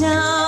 혼자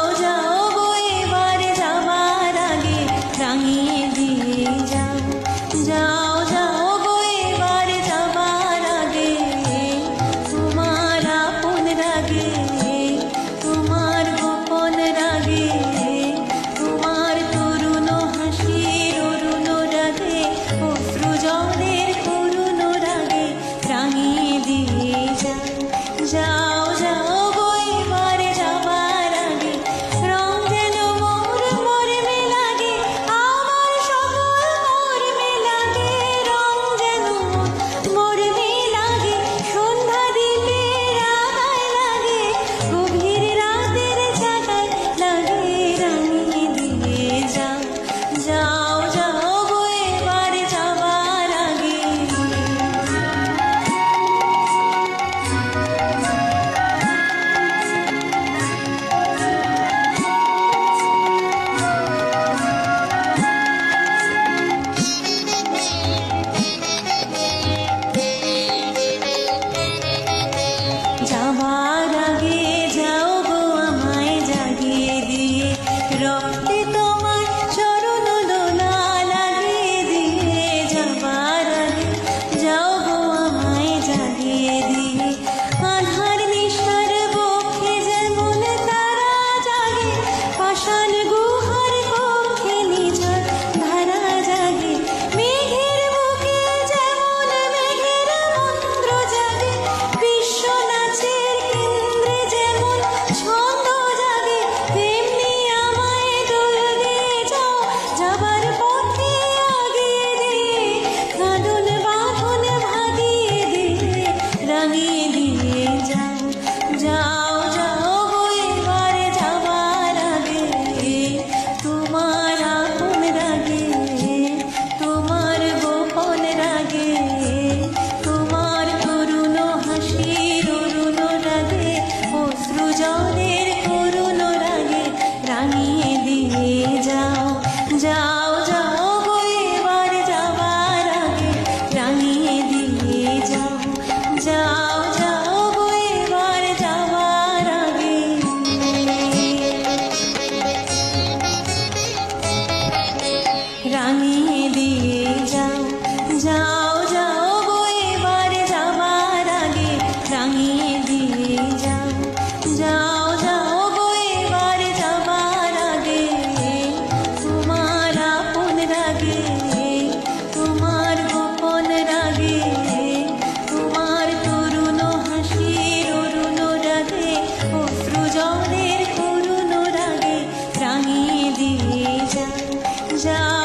রাঙিয়ে দিয়ে যাও যাও যাও বইবার যাবার আগে রাঙিয়ে দিয়ে যাও। যাও যাও বইবার যাবার আগে, তোমার আপন রাগে, তোমার গোপন রাগে, তোমার তরুণ হাসির অরুণ রাগে, অশ্রুজলের করুণ রাগে রাঙিয়ে দিয়ে যাও। যাও